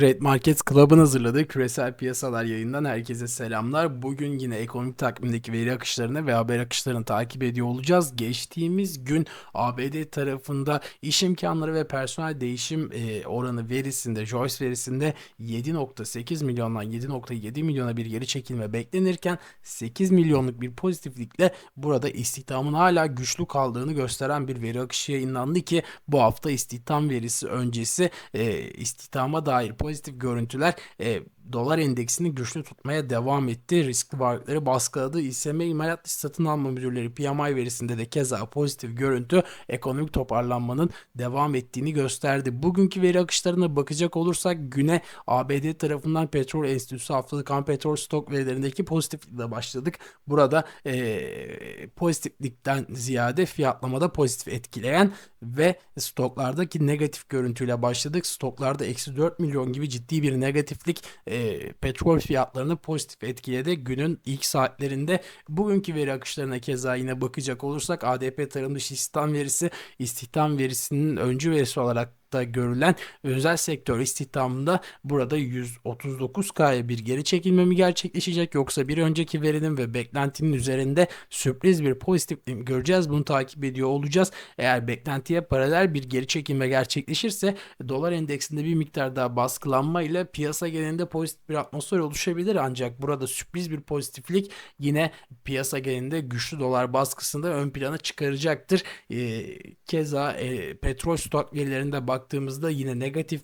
Trade Markets Club'ın hazırladığı küresel piyasalar yayından herkese selamlar. Bugün yine ekonomik takvimdeki veri akışlarını ve haber akışlarını takip ediyor olacağız. Geçtiğimiz gün ABD tarafında iş imkanları ve personel değişim e, oranı verisinde, Joyce verisinde 7.8 milyondan 7.7 milyona bir geri çekilme beklenirken 8 milyonluk bir pozitiflikle burada istihdamın hala güçlü kaldığını gösteren bir veri akışı yayınlandı ki bu hafta istihdam verisi öncesi e, istihdama dair pozitif görüntüler e, dolar endeksini güçlü tutmaya devam etti. Riskli varlıkları baskıladı. İSM imalat satın alma müdürleri PMI verisinde de keza pozitif görüntü ekonomik toparlanmanın devam ettiğini gösterdi. Bugünkü veri akışlarına bakacak olursak güne ABD tarafından Petrol Enstitüsü haftalık ham petrol stok verilerindeki pozitiflikle başladık. Burada e, pozitiflikten ziyade fiyatlamada pozitif etkileyen ve stoklardaki negatif görüntüyle başladık. Stoklarda eksi 4 milyon gibi ciddi bir negatiflik e, petrol fiyatlarını pozitif etkiledi. Günün ilk saatlerinde bugünkü veri akışlarına keza yine bakacak olursak ADP tarım dışı istihdam verisi istihdam verisinin öncü verisi olarak da görülen özel sektör istihdamında burada 139K'ya bir geri çekilme mi gerçekleşecek yoksa bir önceki verinin ve beklentinin üzerinde sürpriz bir pozitiflik göreceğiz. Bunu takip ediyor olacağız. Eğer beklentiye paralel bir geri çekilme gerçekleşirse dolar endeksinde bir miktar daha baskılanma ile piyasa genelinde pozitif bir atmosfer oluşabilir ancak burada sürpriz bir pozitiflik yine piyasa genelinde güçlü dolar baskısında ön plana çıkaracaktır. E, keza e, petrol stok verilerinde bak baktığımızda yine negatif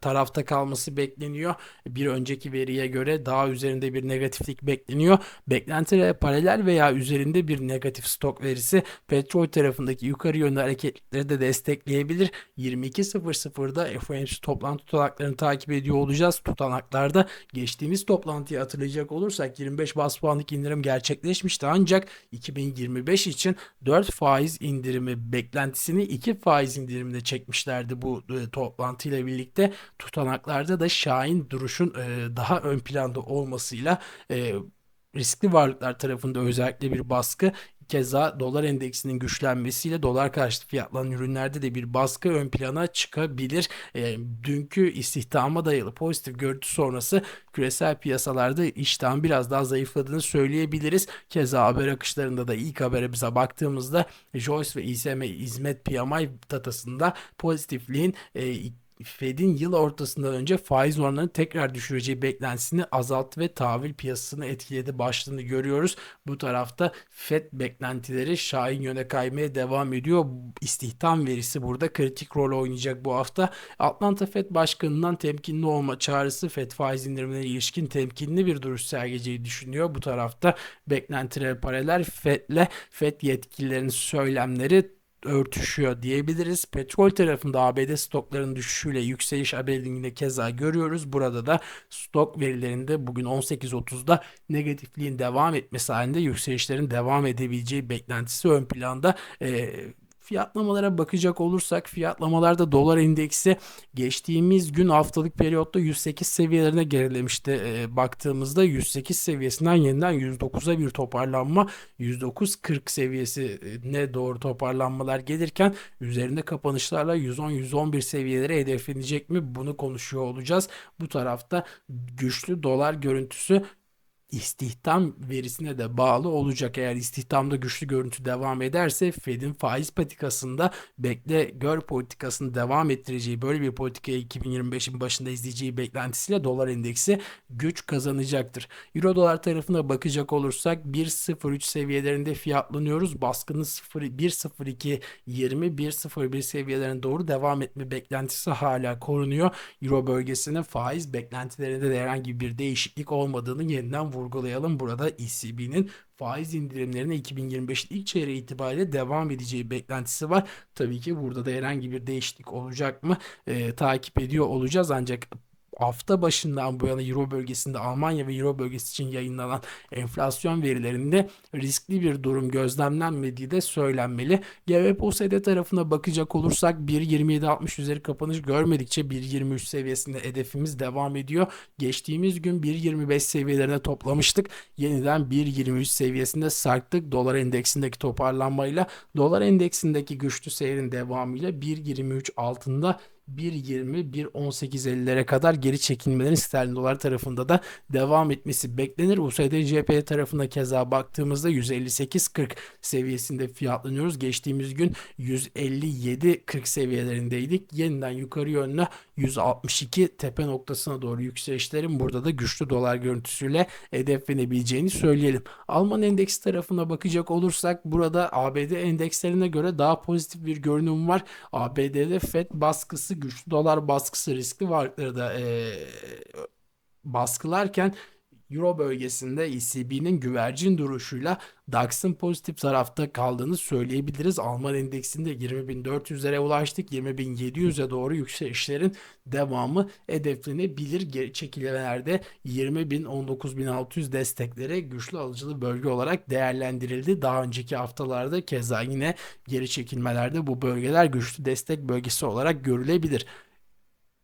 tarafta kalması bekleniyor. Bir önceki veriye göre daha üzerinde bir negatiflik bekleniyor. Beklentilere paralel veya üzerinde bir negatif stok verisi petrol tarafındaki yukarı yönlü hareketleri de destekleyebilir. 22.00'da FOMC toplantı tutanaklarını takip ediyor olacağız. Tutanaklarda geçtiğimiz toplantıyı hatırlayacak olursak 25 bas puanlık indirim gerçekleşmişti ancak 2025 için 4 faiz indirimi beklentisini 2 faiz indiriminde çekmişlerdi bu e, toplantıyla birlikte tutanaklarda da Şahin Duruş'un e, daha ön planda olmasıyla e, riskli varlıklar tarafında özellikle bir baskı Keza dolar endeksinin güçlenmesiyle dolar karşıtı fiyatlanan ürünlerde de bir baskı ön plana çıkabilir. E, dünkü istihdama dayalı pozitif görüntü sonrası küresel piyasalarda iştahın biraz daha zayıfladığını söyleyebiliriz. Keza haber akışlarında da ilk habere bize baktığımızda Joyce ve ISM hizmet PMI datasında pozitifliğin e, Fed'in yıl ortasından önce faiz oranlarını tekrar düşüreceği beklentisini azalttı ve tahvil piyasasını etkiledi başlığını görüyoruz. Bu tarafta Fed beklentileri şahin yöne kaymaya devam ediyor. İstihdam verisi burada kritik rol oynayacak bu hafta. Atlanta Fed Başkanı'ndan temkinli olma çağrısı Fed faiz indirimine ilişkin temkinli bir duruş sergileceği düşünüyor. Bu tarafta beklentiler paralel Fed'le Fed yetkililerinin söylemleri örtüşüyor diyebiliriz. Petrol tarafında ABD stoklarının düşüşüyle yükseliş haberini keza görüyoruz. Burada da stok verilerinde bugün 18.30'da negatifliğin devam etmesi halinde yükselişlerin devam edebileceği beklentisi ön planda. Ee, Fiyatlamalara bakacak olursak fiyatlamalarda dolar endeksi geçtiğimiz gün haftalık periyotta 108 seviyelerine gerilemişti. E, baktığımızda 108 seviyesinden yeniden 109'a bir toparlanma 109.40 seviyesine doğru toparlanmalar gelirken üzerinde kapanışlarla 110-111 seviyeleri hedeflenecek mi bunu konuşuyor olacağız. Bu tarafta güçlü dolar görüntüsü istihdam verisine de bağlı olacak. Eğer istihdamda güçlü görüntü devam ederse Fed'in faiz patikasında bekle gör politikasını devam ettireceği böyle bir politikayı 2025'in başında izleyeceği beklentisiyle dolar endeksi güç kazanacaktır. Euro dolar tarafına bakacak olursak 1.03 seviyelerinde fiyatlanıyoruz. Baskının 1.02 20 1.01 seviyelerine doğru devam etme beklentisi hala korunuyor. Euro bölgesinin faiz beklentilerinde de herhangi bir değişiklik olmadığını yeniden vurgulayalım. Burada ECB'nin faiz indirimlerine 2025'in ilk çeyreği itibariyle devam edeceği beklentisi var. Tabii ki burada da herhangi bir değişiklik olacak mı e, takip ediyor olacağız. Ancak hafta başından bu yana Euro bölgesinde Almanya ve Euro bölgesi için yayınlanan enflasyon verilerinde riskli bir durum gözlemlenmediği de söylenmeli. GVPOSD tarafına bakacak olursak 1.27.60 üzeri kapanış görmedikçe 1.23 seviyesinde hedefimiz devam ediyor. Geçtiğimiz gün 1.25 seviyelerine toplamıştık. Yeniden 1.23 seviyesinde sarktık. Dolar endeksindeki toparlanmayla dolar endeksindeki güçlü seyrin devamıyla 1.23 altında 1.20, 1.18.50'lere kadar geri çekilmelerin sterlin dolar tarafında da devam etmesi beklenir. USD CP tarafına keza baktığımızda 158.40 seviyesinde fiyatlanıyoruz. Geçtiğimiz gün 157.40 seviyelerindeydik. Yeniden yukarı yönlü 162 tepe noktasına doğru yükselişlerin burada da güçlü dolar görüntüsüyle hedeflenebileceğini söyleyelim. Alman endeks tarafına bakacak olursak burada ABD endekslerine göre daha pozitif bir görünüm var. ABD'de FED baskısı, güçlü dolar baskısı riskli varlıkları da ee, baskılarken Euro bölgesinde ECB'nin güvercin duruşuyla DAX'ın pozitif tarafta kaldığını söyleyebiliriz. Alman endeksinde 20.400'lere ulaştık. 20.700'e doğru yükselişlerin devamı hedeflenebilir. Geri çekilmelerde 20.000 19.600 destekleri güçlü alıcılı bölge olarak değerlendirildi. Daha önceki haftalarda keza yine geri çekilmelerde bu bölgeler güçlü destek bölgesi olarak görülebilir.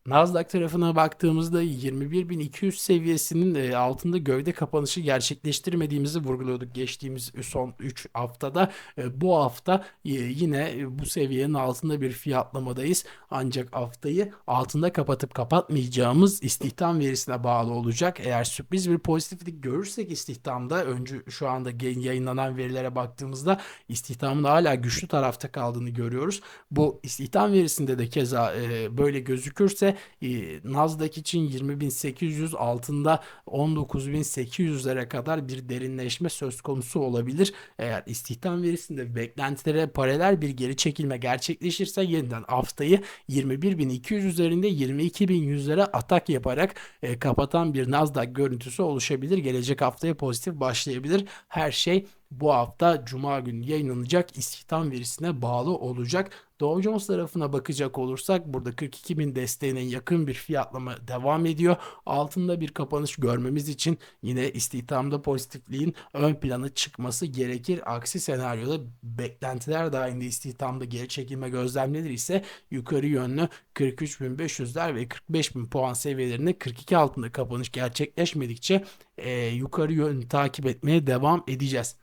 Nasdaq tarafına baktığımızda 21.200 seviyesinin e, altında gövde kapanışı gerçekleştirmediğimizi vurguluyorduk geçtiğimiz son 3 haftada. E, bu hafta e, yine bu seviyenin altında bir fiyatlamadayız. Ancak haftayı altında kapatıp kapatmayacağımız istihdam verisine bağlı olacak. Eğer sürpriz bir pozitiflik görürsek istihdamda öncü şu anda yayınlanan verilere baktığımızda istihdamın hala güçlü tarafta kaldığını görüyoruz. Bu istihdam verisinde de keza böyle gözükürse e, Nasdaq için 20.800 altında 19.800'lere kadar bir derinleşme söz konusu olabilir. Eğer istihdam verisinde beklentilere paralel bir geri çekilme gerçekleşirse yeniden haftayı 21.200 üzerinde 22.100'lere atak yaparak e, kapatan bir Nasdaq görüntüsü oluşabilir. Gelecek haftaya pozitif başlayabilir. Her şey bu hafta Cuma günü yayınlanacak istihdam verisine bağlı olacak. Dow Jones tarafına bakacak olursak burada 42 bin desteğine yakın bir fiyatlama devam ediyor. Altında bir kapanış görmemiz için yine istihdamda pozitifliğin ön plana çıkması gerekir. Aksi senaryoda beklentiler dahilinde istihdamda geri çekilme gözlemlenir ise yukarı yönlü 43.500'ler ve 45.000 puan seviyelerinde 42 altında kapanış gerçekleşmedikçe e, yukarı yönlü takip etmeye devam edeceğiz.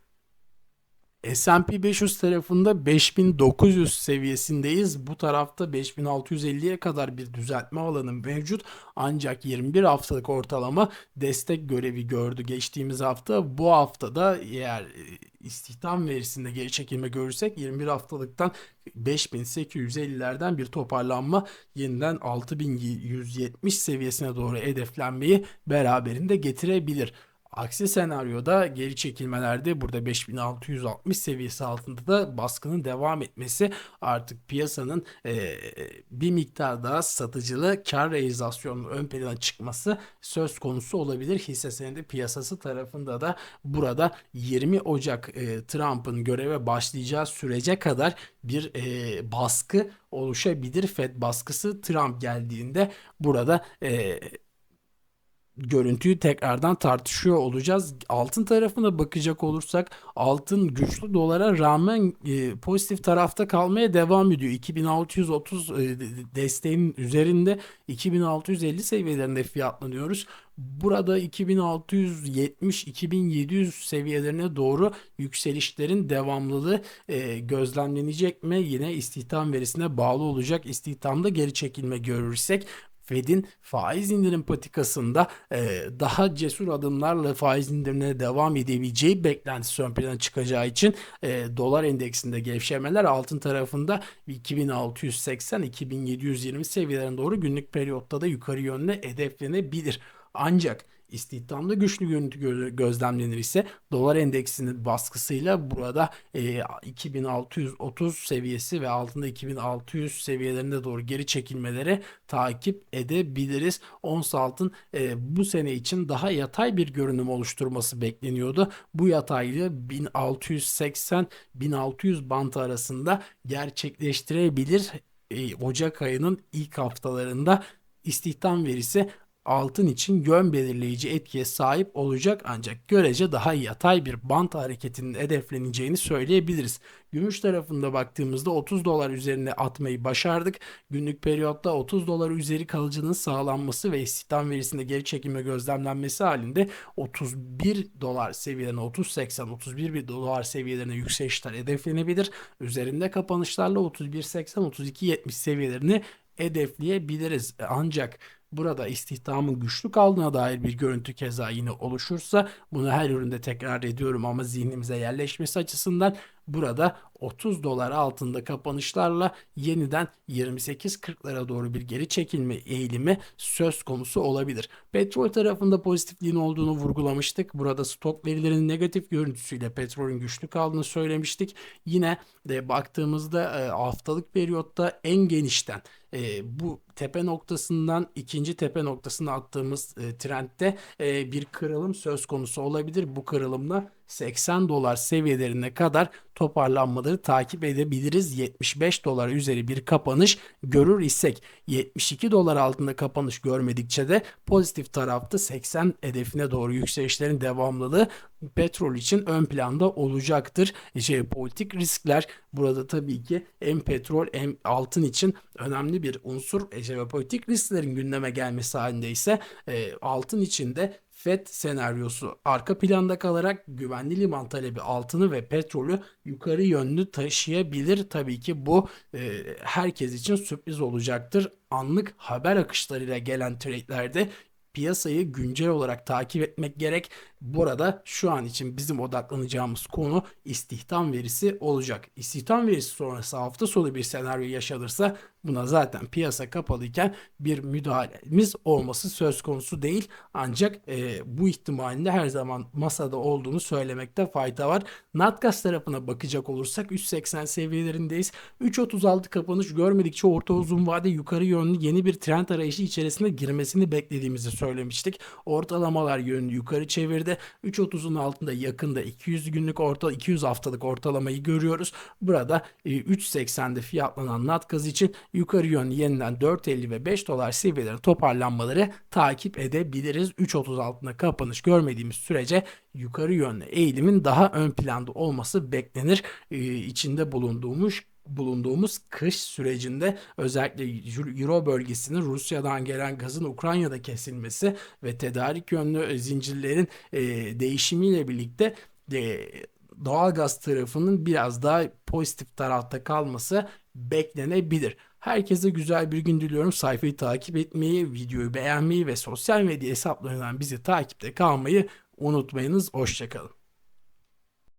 S&P 500 tarafında 5900 seviyesindeyiz. Bu tarafta 5650'ye kadar bir düzeltme alanı mevcut. Ancak 21 haftalık ortalama destek görevi gördü geçtiğimiz hafta. Bu haftada eğer e, istihdam verisinde geri çekilme görürsek 21 haftalıktan 5850'lerden bir toparlanma yeniden 6170 seviyesine doğru hedeflenmeyi beraberinde getirebilir. Aksi senaryoda geri çekilmelerde burada 5660 seviyesi altında da baskının devam etmesi artık piyasanın e, bir miktar daha satıcılı kar realizasyonunun ön plana çıkması söz konusu olabilir. Hisse senedi piyasası tarafında da burada 20 Ocak e, Trump'ın göreve başlayacağı sürece kadar bir e, baskı oluşabilir. Fed baskısı Trump geldiğinde burada e, görüntüyü tekrardan tartışıyor olacağız. Altın tarafına bakacak olursak altın güçlü dolara rağmen e, pozitif tarafta kalmaya devam ediyor. 2630 e, desteğin üzerinde 2650 seviyelerinde fiyatlanıyoruz. Burada 2670-2700 seviyelerine doğru yükselişlerin devamlılığı e, gözlemlenecek mi? Yine istihdam verisine bağlı olacak. İstihdamda geri çekilme görürsek Fed'in faiz indirim patikasında e, daha cesur adımlarla faiz indirimine devam edebileceği beklentisi ön plana çıkacağı için e, dolar endeksinde gevşemeler altın tarafında 2680-2720 seviyelerine doğru günlük periyotta da yukarı yönde hedeflenebilir. Ancak istihdamda güçlü görüntü gözlemlenir ise dolar endeksinin baskısıyla burada e, 2630 seviyesi ve altında 2600 seviyelerinde doğru geri çekilmeleri takip edebiliriz. Ons altın e, bu sene için daha yatay bir görünüm oluşturması bekleniyordu. Bu yataylı 1680-1600 bant arasında gerçekleştirebilir. E, Ocak ayının ilk haftalarında istihdam verisi altın için yön belirleyici etkiye sahip olacak ancak görece daha yatay bir bant hareketinin hedefleneceğini söyleyebiliriz. Gümüş tarafında baktığımızda 30 dolar üzerine atmayı başardık. Günlük periyotta 30 dolar üzeri kalıcılığın sağlanması ve istihdam verisinde geri çekilme gözlemlenmesi halinde 31 dolar seviyelerine 30.80 31 dolar seviyelerine yükselişler hedeflenebilir. Üzerinde kapanışlarla 31.80 32.70 seviyelerini hedefleyebiliriz. Ancak burada istihdamın güçlü kaldığına dair bir görüntü keza yine oluşursa bunu her üründe tekrar ediyorum ama zihnimize yerleşmesi açısından burada 30 dolar altında kapanışlarla yeniden 28-40'lara doğru bir geri çekilme eğilimi söz konusu olabilir. Petrol tarafında pozitifliğin olduğunu vurgulamıştık. Burada stok verilerinin negatif görüntüsüyle petrolün güçlü kaldığını söylemiştik. Yine de baktığımızda e, haftalık periyotta en genişten e, bu tepe noktasından ikinci tepe noktasına attığımız e, trendde e, bir kırılım söz konusu olabilir. Bu kırılımla 80 dolar seviyelerine kadar toparlanmaları takip edebiliriz. 75 dolar üzeri bir kapanış görür isek 72 dolar altında kapanış görmedikçe de pozitif tarafta 80 hedefine doğru yükselişlerin devamlılığı petrol için ön planda olacaktır. Şey, politik riskler burada tabii ki hem petrol hem altın için önemli bir unsur. E, jeopolitik risklerin gündeme gelmesi halinde ise e, altın içinde FED senaryosu arka planda kalarak güvenli liman talebi altını ve petrolü yukarı yönlü taşıyabilir. Tabii ki bu e, herkes için sürpriz olacaktır. Anlık haber akışlarıyla gelen trade'lerde piyasayı güncel olarak takip etmek gerek. Burada şu an için bizim odaklanacağımız konu istihdam verisi olacak. İstihdam verisi sonrası hafta sonu bir senaryo yaşanırsa buna zaten piyasa kapalıyken bir müdahalemiz olması söz konusu değil. Ancak e, bu ihtimalin de her zaman masada olduğunu söylemekte fayda var. Natgas tarafına bakacak olursak 3.80 seviyelerindeyiz. 3.36 kapanış görmedikçe orta uzun vade yukarı yönlü yeni bir trend arayışı içerisine girmesini beklediğimizi söylemiştik. Ortalamalar yönünü yukarı çevirdi. 3.30'un altında yakında 200 günlük orta 200 haftalık ortalamayı görüyoruz. Burada 3.80'de fiyatlanan Natgaz için yukarı yönlü yeniden 4.50 ve 5 dolar seviyeleri toparlanmaları takip edebiliriz. 3.30 altında kapanış görmediğimiz sürece yukarı yönlü eğilimin daha ön planda olması beklenir. Ee, içinde bulunduğumuz bulunduğumuz kış sürecinde özellikle Euro bölgesinin Rusya'dan gelen gazın Ukrayna'da kesilmesi ve tedarik yönlü zincirlerin e, değişimiyle birlikte e, doğal gaz tarafının biraz daha pozitif tarafta kalması beklenebilir. Herkese güzel bir gün diliyorum. Sayfayı takip etmeyi, videoyu beğenmeyi ve sosyal medya hesaplarından bizi takipte kalmayı unutmayınız. Hoşçakalın.